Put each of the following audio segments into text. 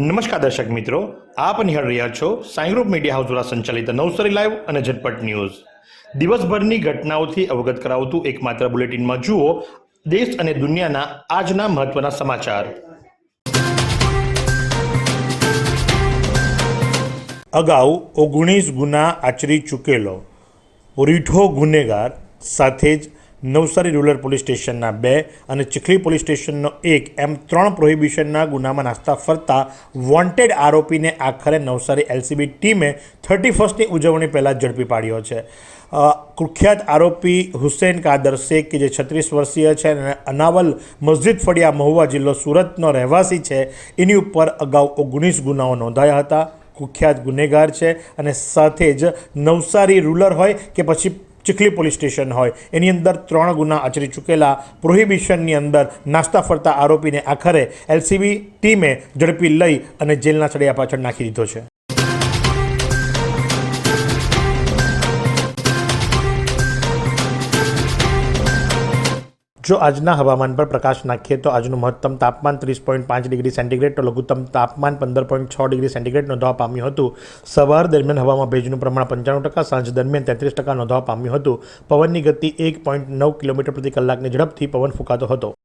નમસ્કાર દર્શક મિત્રો, આપ નિહાળ રહ્યા છો સાઈ ગ્રુપ મીડિયા હાઉસ દ્વારા સંચાલિત નવસારી લાઈવ અને ઝટપટ ન્યૂઝ. દિવસભરની ઘટનાઓથી અવગત કરાવતું એકમાત્ર બુલેટિનમાં જુઓ, દેશ અને દુનિયાના આજના મહત્વના સમાચાર. અગાઉ ઓગણીસ ગુના આચરી ચૂકેલો. રીઠો ગુનેગાર સાથે જ નવસારી રૂરલ પોલીસ સ્ટેશનના બે અને ચીખલી પોલીસ સ્ટેશનનો એક, એમ ત્રણ પ્રોહિબિશનના ગુનામાં નાસ્તા ફરતા વોન્ટેડ આરોપીને આખરે નવસારી એલસીબી ટીમે થર્ટી ફર્સ્ટની ઉજવણી પહેલાં ઝડપી પાડ્યો છે. કુખ્યાત આરોપી હુસેન કાદર શેખ, કે જે છત્રીસ વર્ષીય છે અને અનાવલ મસ્જિદ ફળિયા મહુવા જિલ્લો સુરતનો રહેવાસી છે, એની ઉપર અગાઉ ઓગણીસ ગુનાઓ નોંધાયા હતા. કુખ્યાત ગુનેગાર છે અને સાથે જ નવસારી રૂરલ હોય કે પછી ચીખલી પોલીસ સ્ટેશન હોય. એની અંદર ત્રણ ગુના આચરી ચૂકેલા પ્રોહિબિશનની અંદર નાસ્તા ફરતા આરોપીને આખરે એલસીબી ટીમે ઝડપી લઈ અને જેલના સળિયા પાછળ નાખી દીધો છે. જો આજના હવામાન પર પ્રકાશ નાખીએ તો આજનું મહત્તમ તાપમાન ત્રીસ પોઈન્ટ પાંચ ડિગ્રી સેન્ટીગ્રેડ તો લઘુત્તમ તાપમાન પંદર પોઈન્ટ છ ડિગ્રી સેન્ટીગ્રેડ નોંધવા પામ્યું હતું. સવાર દરમિયાન હવામાં ભેજનું પ્રમાણ પંચાણું ટકા, સાંજ દરમિયાન તેત્રીસ ટકા નોંધવા પામ્યું હતું. પવનની ગતિ એક પોઈન્ટ નવ કિલોમીટર પ્રતિ કલાકની ઝડપથી પવન ફૂંકાતો હતો.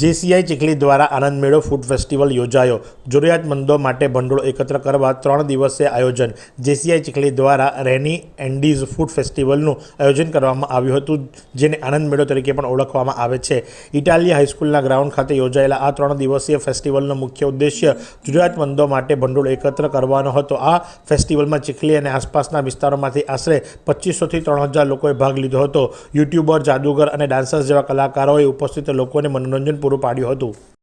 જેસીઆઈ ચીખલી દ્વારા આનંદ મેળો ફૂડ ફેસ્ટિવલ યોજાયો. જરૂરિયાતમંદો માટે ભંડોળ એકત્ર કરવા ત્રણ દિવસીય આયોજન. જેસીઆઈ ચીખલી દ્વારા રેની એન્ડીઝ ફૂડ ફેસ્ટિવલનું આયોજન કરવામાં આવ્યું હતું, જેને આનંદ મેળો તરીકે પણ ઓળખવામાં આવે છે. ઇટાલિયા હાઈસ્કૂલના ગ્રાઉન્ડ ખાતે યોજાયેલા આ ત્રણ દિવસીય ફેસ્ટિવલનો મુખ્ય ઉદ્દેશ્ય જરૂરિયાતમંદો માટે ભંડોળ એકત્ર કરવાનો હતો. આ ફેસ્ટિવલમાં ચીખલી અને આસપાસના વિસ્તારોમાંથી આશરે પચીસોથી ત્રણ હજાર લોકોએ ભાગ લીધો હતો. યુટ્યુબર, જાદુગર અને ડાન્સર્સ જેવા કલાકારોએ ઉપસ્થિત લોકોને મનોરંજન પૂરું પાડ્યું હતું.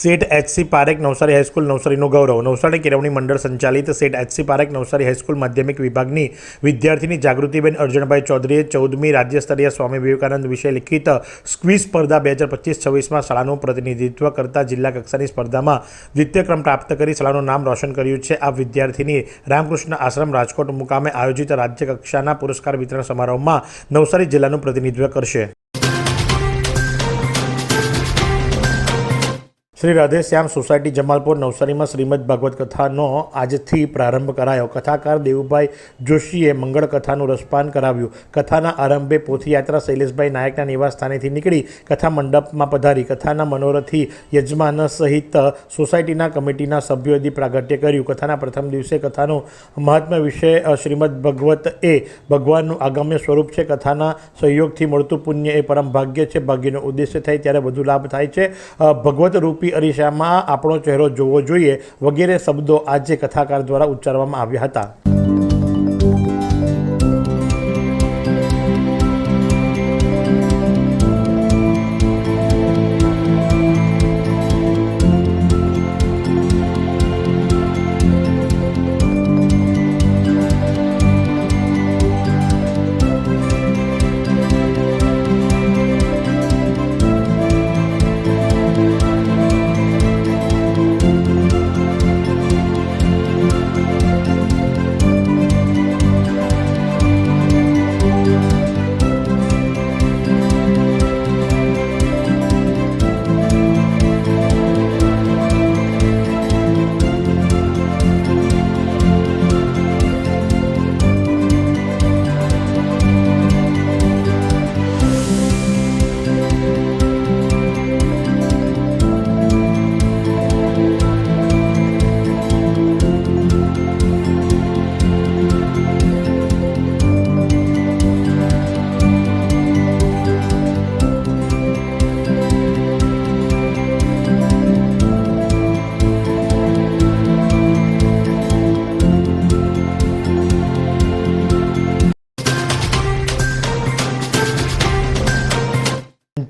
Seth HC Parekh Navsari high school નવસારીનું ગૌરવ. નવસારી કેળવણી મંડળ સંચાલિત Seth H C Parekh Navsari high school માધ્યમિક વિભાગની વિદ્યાર્થીની જાગૃતિબેન અર્જણભાઈ ચૌધરીએ ચૌદમી રાજ્ય સ્તરીય સ્વામી વિવેકાનંદ વિશે લિખિત સ્ક્વીઝ સ્પર્ધા બે હજાર પચીસ છવ્વીસમાં શાળાનું પ્રતિનિધિત્વ કરતા જિલ્લા કક્ષાની સ્પર્ધામાં દ્વિતીય ક્રમ પ્રાપ્ત કરી શાળાનું નામ રોશન કર્યું છે. આ વિદ્યાર્થીની રામકૃષ્ણ આશ્રમ રાજકોટ મુકામે આયોજિત રાજ્ય કક્ષાના પુરસ્કાર વિતરણ સમારોહમાં નવસારી જિલ્લાનું પ્રતિનિધિત્વ કરશે. શ્રી રાધેશ્યામ સોસાયટી જમાલપુર નવસારીમાં શ્રીમદ ભાગવત કથાનો આજથી પ્રારંભ કરાયો. કથાકાર દેવુભાઈ જોશીએ મંગળ કથાનું રસપાન કરાવ્યું. કથાના આરંભે પોથીયાત્રા શૈલેષભાઈ નાયકના નિવાસ સ્થાનેથી નીકળી કથા મંડપમાં પધારી. કથાના મનોરથી યજમાન સહિત સોસાયટીના કમિટીના સભ્યોએ પ્રાગટ્ય કર્યું. કથાના પ્રથમ દિવસે કથાનું મહાત્મ્ય વિશે શ્રીમદ ભગવત એ ભગવાનનું આગામ્ય સ્વરૂપ છે. કથાના સહયોગથી મળતું પુણ્ય એ પરમ ભાગ્ય છે. ભાગ્યનો ઉદ્દેશ્ય થાય ત્યારે વધુ લાભ થાય છે. ભગવત રૂપી અરીસામાં આપણો ચહેરો જોવો જોઈએ વગેરે શબ્દો આજે કથાકાર દ્વારા ઉચ્ચારવામાં આવ્યા હતા.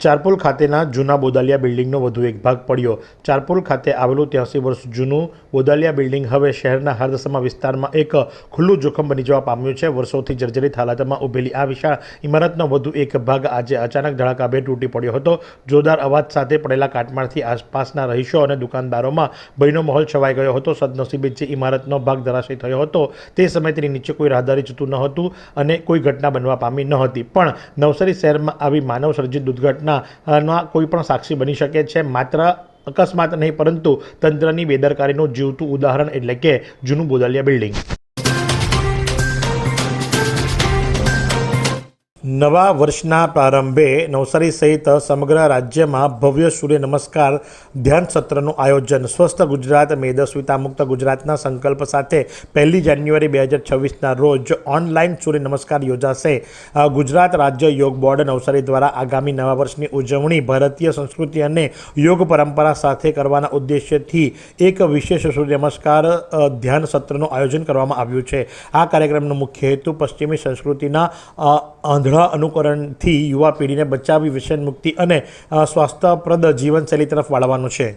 ચારપોલ ખાતેના જૂના બોદાલિયા બિલ્ડિંગનો વધુ એક ભાગ પડ્યો. ચારપોલ ખાતે આવેલું ત્યાંસી વર્ષ જૂનું બોદાલિયા બિલ્ડિંગ હવે શહેરના હરદસમા વિસ્તારમાં એક ખુલ્લું જોખમ બની જવા પામ્યું છે. વર્ષોથી જર્જરિત હાલતમાં ઊભેલી આ વિશાળ ઇમારતનો વધુ એક ભાગ આજે અચાનક ધડાકાભેર તૂટી પડ્યો હતો. જોરદાર અવાજ સાથે પડેલા કાટમાળથી આસપાસના રહીશો અને દુકાનદારોમાં ભયનો માહોલ છવાઈ ગયો હતો. સદનસીબે જે ઇમારતનો ભાગ ધરાશય થયો હતો, તે સમયે તેની નીચે કોઈ રાહદારી જતું ન હતું અને કોઈ ઘટના બનવા પામી ન હતી. પણ નવસારી શહેરમાં આવી માનવ સર્જિત દુર્ઘટનાના કોઈ પણ સાક્ષી બની શકે છે. માત્ર અકસ્માત નહીં, પરંતુ તંત્રની બેદરકારીનું જીવતું ઉદાહરણ એટલે કે જૂનું બોદલિયા બિલ્ડિંગ. નવા વર્ષના પ્રારંભે નવસારી સહિત સમગ્ર રાજ્યમાં ભવ્ય સૂર્ય નમસ્કાર ધ્યાન સત્રનું આયોજન. સ્વસ્થ ગુજરાત મેદસ્વીતા મુક્ત ગુજરાતના સંકલ્પ સાથે પહેલી જાન્યુઆરી બે હજાર છવ્વીસના રોજ ઓનલાઈન સૂર્ય નમસ્કાર યોજાશે. ગુજરાત રાજ્ય યોગ બોર્ડ નવસારી દ્વારા આગામી નવા વર્ષની ઉજવણી ભારતીય સંસ્કૃતિ અને યોગ પરંપરા સાથે કરવાના ઉદ્દેશ્યથી એક વિશેષ સૂર્ય નમસ્કાર ધ્યાન સત્રનું આયોજન કરવામાં આવ્યું છે. આ કાર્યક્રમનો મુખ્ય હેતુ પશ્ચિમી સંસ્કૃતિના અ, આંધળા અનુકરણથી યુવા પેઢીને બચાવી, વ્યસન મુક્તિ અને સ્વાસ્થ્યપ્રદ જીવનશૈલી તરફ વાળવાનું છે.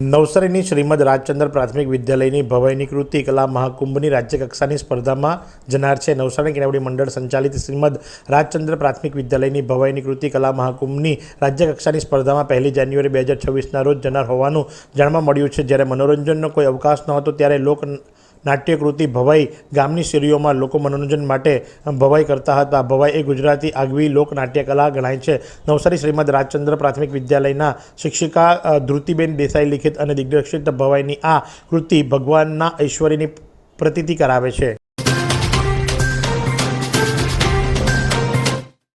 નવસારીની શ્રીમદ રાજચંદ્ર પ્રાથમિક વિદ્યાલયની ભવાઈની કૃતિ કલા મહાકુંભની રાજ્યકક્ષાની સ્પર્ધામાં જનાર છે નવસારી કેળવણી મંડળ સંચાલિત શ્રીમદ રાજચંદ્ર પ્રાથમિક વિદ્યાલયની ભવાઈની કૃતિ કલા મહાકુંભની રાજ્યકક્ષાની સ્પર્ધામાં પહેલી જાન્યુઆરી બે હજાર છવ્વીસના રોજ જનાર હોવાનું જાણવા મળ્યું છે. જ્યારે મનોરંજનનો કોઈ અવકાશ ન હતો, ત્યારે લોક નાટ્યકૃતિ ભવાઈ ગામની શેરીઓમાં લોકો મનોરંજન માટે ભવાઈ કરતા હતા. ભવાઈ એ ગુજરાતી આગવી લોકનાટ્યકલા ગણાય છે. નવસારી શ્રીમદ રાજચંદ્ર પ્રાથમિક વિદ્યાલયના શિક્ષિકા ધૃતિબેન દેસાઈ લિખિત અને દિગ્દર્શિત ભવાઈની આ કૃતિ ભગવાનના ઐશ્વર્યની પ્રતીતિ કરાવે છે.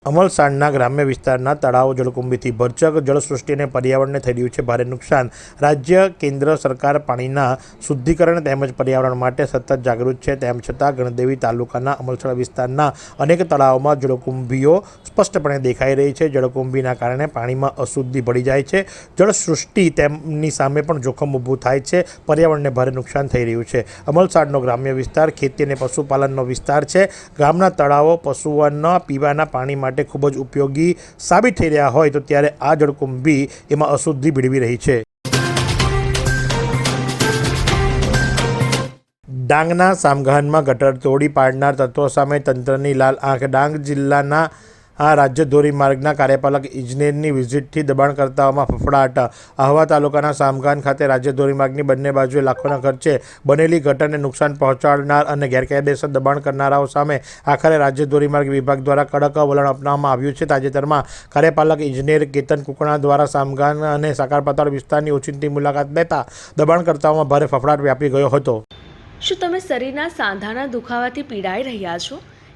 અમલસાડના ગ્રામ્ય વિસ્તારના તળાવો જળકુંભીથી ભરચક જળસૃષ્ટિ અને પર્યાવરણને થઈ રહ્યું છે ભારે નુકસાન. રાજ્ય, કેન્દ્ર સરકાર પાણીના શુદ્ધિકરણ તેમજ પર્યાવરણ માટે સતત જાગૃત છે. તેમ છતાં ગણદેવી તાલુકાના અમલસાડ વિસ્તારના અનેક તળાવોમાં જળકુંભીઓ સ્પષ્ટપણે દેખાઈ રહી છે. જળકુંભીના કારણે પાણીમાં અશુદ્ધિ ભળી જાય છે. જળસૃષ્ટિ તેમની સામે પણ જોખમ ઊભું થાય છે. પર્યાવરણને ભારે નુકસાન થઈ રહ્યું છે. અમલસાડનો ગ્રામ્ય વિસ્તાર ખેતી અને પશુપાલનનો વિસ્તાર છે. ગામના તળાવો પશુઓના પીવાના પાણી માટે ખૂબ જ ઉપયોગી સાબિત થઈ રહ્યા હોય તો ત્યારે આ જળકુંભી એમાં અશુદ્ધિ ભીડવી રહી છે. ડાંગના સામગાનમાં ગટર તોડી પાડનાર તત્વો સામે તંત્રની લાલ આંખ. ડાંગ જિલ્લાના આ રાજ્ય ધોરીમાર્ગના કાર્યપાલક ઇજનેરની વિઝિટથી દબાણકર્તાઓમાં ફફડાટ. આહવા તાલુકાના સામગાન ખાતે રાજ્ય ધોરીમાર્ગની બંને બાજુએ લાખોના ખર્ચે બનેલી ઘટને નુકસાન પહોંચાડનાર અને ગેરકાયદેસર દબાણ કરનારાઓ સામે આખરે રાજ્ય ધોરીમાર્ગ વિભાગ દ્વારા કડક વલણ અપનાવવામાં આવ્યું છે. તાજેતરમાં કાર્યપાલક ઇજનેર કેતન કુકણા દ્વારા સામગાન અને સાકારપાતાળ વિસ્તારની ઓચિંતી મુલાકાત લેતા દબાણકર્તાઓમાં ભારે ફફડાટ વ્યાપી ગયો હતો. શું તમે શરીરના સાંધાના દુખાવાથી પીડાઈ રહ્યા છો?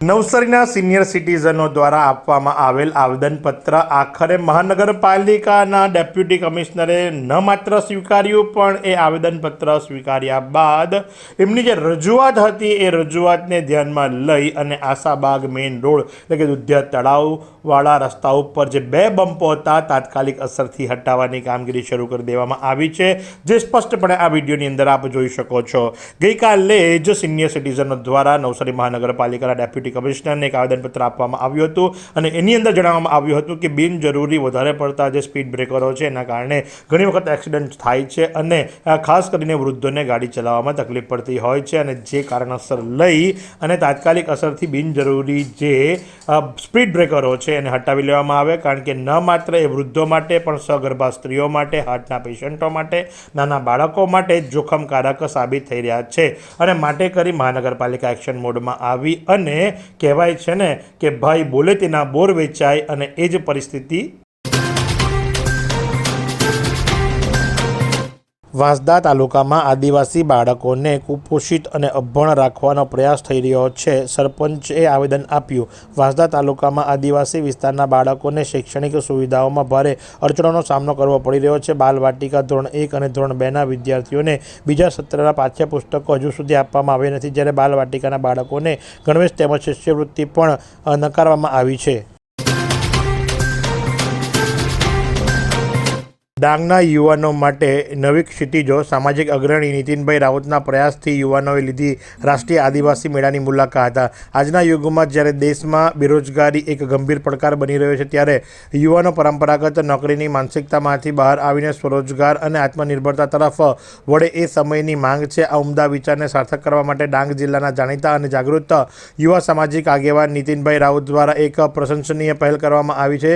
નવસારીના સિનિયર સિટીઝનો દ્વારા આપવામાં આવેલ આવેદનપત્ર આખરે મહાનગરપાલિકાના ડેપ્યુટી કમિશનરે ન માત્ર સ્વીકાર્યું, પણ એ આવેદનપત્ર સ્વીકાર્યા બાદ એમની જે રજૂઆત હતી એ રજૂઆતને ધ્યાનમાં લઈ અને આશાબાગ મેઇન રોડ એટલે કે દુધિયા તળાવવાળા રસ્તા ઉપર જે બે બમ્પો હતા, તાત્કાલિક અસરથી હટાવવાની કામગીરી શરૂ કરી દેવામાં આવી છે, જે સ્પષ્ટપણે આ વિડીયોની અંદર આપ જોઈ શકો છો. ગઈકાલે જ સિનિયર સિટીઝનો દ્વારા નવસારી મહાનગરપાલિકાના ડેપ્યુટી કમિશનરને એક આવેદનપત્ર આપવામાં આવ્યું હતું અને એની અંદર જણાવવામાં આવ્યું હતું કે બિનજરૂરી વધારે પડતા જે સ્પીડ બ્રેકરો છે, એના કારણે ઘણી વખત એક્સિડન્ટ થાય છે અને ખાસ કરીને વૃદ્ધોને ગાડી ચલાવવામાં તકલીફ પડતી હોય છે અને જે કારણસર લઈ અને તાત્કાલિક અસરથી બિનજરૂરી જે સ્પીડ બ્રેકરો છે એને હટાવી લેવામાં આવે. કારણ કે ન માત્ર એ વૃદ્ધો માટે, પણ સગર્ભા સ્ત્રીઓ માટે, હાર્ટના પેશન્ટો માટે, નાના બાળકો માટે જોખમકારક સાબિત થઈ રહ્યા છે. અને માટે કરી મહાનગરપાલિકા એક્શન મોડમાં આવી અને કહેવાય છે ને કે ભાઈ બોલે તેના બોર વેચાય અને એ જ પરિસ્થિતિ વાંસદા તાલુકામાં આદિવાસી બાળકોને કુપોષિત અને અભણ રાખવાનો પ્રયાસ થઈ રહ્યો છે. સરપંચે આવેદન આપ્યું. વાંસદા તાલુકામાં આદિવાસી વિસ્તારના બાળકોને શૈક્ષણિક સુવિધાઓમાં ભારે અડચણોનો સામનો કરવો પડી રહ્યો છે. બાલવાટિકા ધોરણ એક અને ધોરણ બેના વિદ્યાર્થીઓને બીજા સત્રના પાઠ્યપુસ્તકો હજુ સુધી આપવામાં આવ્યા નથી. જ્યારે બાલવાટિકાના બાળકોને ગણવેશ તેમજ શિષ્યવૃત્તિ પણ નકારવામાં આવી છે. ડાંગના યુવાનો માટે નવી ક્ષિતિજો સામાજિક અગ્રણી નીતિનભાઈ રાઉતના પ્રયાસથી યુવાનોએ લીધી રાષ્ટ્રીય આદિવાસી મેળાની મુલાકાત. આજના યુગમાં જ્યારે દેશમાં બેરોજગારી એક ગંભીર પડકાર બની રહ્યો છે, ત્યારે યુવાનો પરંપરાગત નોકરીની માનસિકતામાંથી બહાર આવીને સ્વરોજગાર અને આત્મનિર્ભરતા તરફ વળે એ સમયની માંગ છે. આ ઉમદા વિચારને સાર્થક કરવા માટે ડાંગ જિલ્લાના જાણીતા અને જાગૃત યુવા સામાજિક આગેવાન નીતિનભાઈ રાઉત દ્વારા એક પ્રશંસનીય પહેલ કરવામાં આવી છે.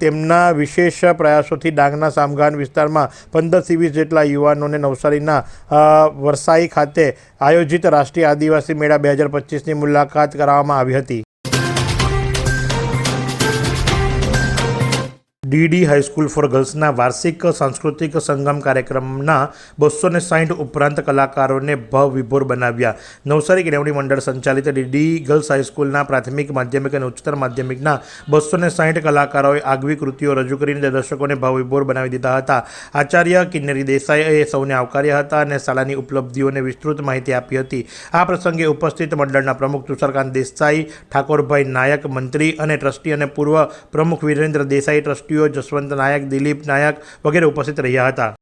તેમના વિશેષ પ્રયાસોથી ડાંગના સામગાન વિસ્તારમાં પંદરથી વીસ જેટલા યુવાનોને નવસારીના વરસાઈ ખાતે આયોજિત રાષ્ટ્રીય આદિવાસી મેળા બે હજાર પચીસની મુલાકાત કરાવવામાં આવી હતી. ડીડી હાઈસ્કૂલ ફોર ગર્લ્સના વાર્ષિક સાંસ્કૃતિક સંગમ કાર્યક્રમના બસો ને સાહીઠ ઉપરાંત કલાકારોને ભવ વિભોર બનાવ્યા. નવસારી કેળવણી મંડળ સંચાલિત ડીડી ગર્લ્સ હાઈસ્કૂલના પ્રાથમિક, માધ્યમિક અને ઉચ્ચતર માધ્યમિકના બસો ને સાહીઠ કલાકારોએ આગવી કૃતિઓ રજૂ કરીને દર્શકોને ભાવ વિભોર બનાવી દીધા હતા. આચાર્ય કિન્નરી દેસાઈએ સૌને આવકાર્યા હતા અને શાળાની ઉપલબ્ધિઓને વિસ્તૃત માહિતી આપી હતી. આ પ્રસંગે ઉપસ્થિત મંડળના પ્રમુખ તુષારકાંત દેસાઈ, ઠાકોરભાઈ નાયક મંત્રી અને ટ્રસ્ટી અને પૂર્વ પ્રમુખ વિરેન્દ્ર દેસાઈ, ટ્રસ્ટીઓ જસવંત નાયક દિલીપ નાયક વગેરે ઉપસ્થિત રહ્યા હતા.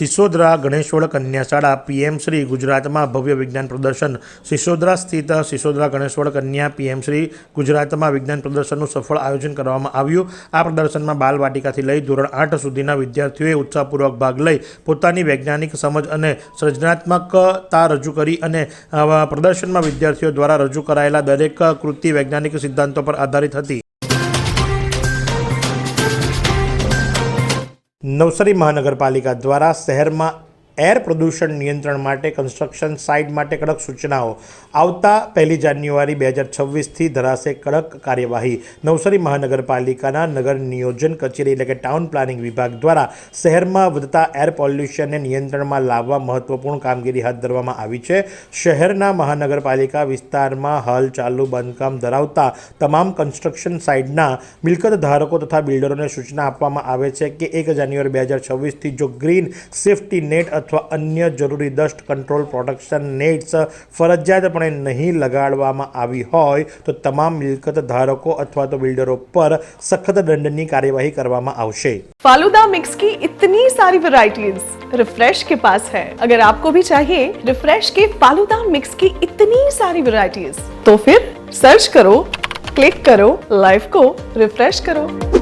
સિસોદરા ગણેશોળ કન્યા શાળા પીએમ શ્રી ગુજરાતમાં ભવ્ય વિજ્ઞાન પ્રદર્શન. સિસોદરા સ્થિત સિસોદરા ગણેશોળ કન્યા પીએમ શ્રી ગુજરાતમાં વિજ્ઞાન પ્રદર્શનનું સફળ આયોજન કરવામાં આવ્યું. આ પ્રદર્શનમાં બાલવાટિકાથી લઈ ધોરણ આઠ સુધીના વિદ્યાર્થીઓએ ઉત્સાહપૂર્વક ભાગ લઈ પોતાની વૈજ્ઞાનિક સમજ અને સર્જનાત્મકતા રજૂ કરી અને પ્રદર્શનમાં વિદ્યાર્થીઓ દ્વારા રજૂ કરાયેલા દરેક કૃતિ વૈજ્ઞાનિક સિદ્ધાંતો પર આધારિત હતી. નવસારી મહાનગરપાલિકા દ્વારા શહેરમાં એર પ્રદૂષણ નિયંત્રણ માટે કન્સ્ટ્રક્શન સાઇટ માટે કડક સૂચનાઓ. આવતા પહેલી જાન્યુઆરી બે હજાર છવ્વીસથી ધરાશે કડક કાર્યવાહી. નવસારી મહાનગરપાલિકાના નગર નિયોજન કચેરી એટલે કે ટાઉન પ્લાનિંગ વિભાગ દ્વારા શહેરમાં વધતા એર પોલ્યુશનને નિયંત્રણમાં લાવવા મહત્વપૂર્ણ કામગીરી હાથ ધરવામાં આવી છે. શહેરના મહાનગરપાલિકા વિસ્તારમાં હાલ ચાલુ બાંધકામ ધરાવતા તમામ કન્સ્ટ્રક્શન સાઇટના મિલકત ધારકો તથા બિલ્ડરોને સૂચના આપવામાં આવે છે કે એક જાન્યુઆરી બે હજાર છવ્વીસથી જો ગ્રીન સેફ્ટી નેટ અથવા અન્ય જરૂરી ડસ્ટ કંટ્રોલ પ્રોટેક્શન નેટ્સ ફરજિયાતપણે નહીં લગાડવામાં આવી હોય તો તમામ મિલકત ધારકો અથવા તો બિલ્ડરો પર સખત દંડની કાર્યવાહી કરવામાં આવશે फालूदा मिक्स की इतनी सारी वैरायटीज रिफ्रेश के पास है अगर आपको भी चाहिए रिफ्रेश के फालूदा मिक्स की इतनी सारी वैरायटीज तो फिर सर्च करो क्लिक करो लाइफ को रिफ्रेश करो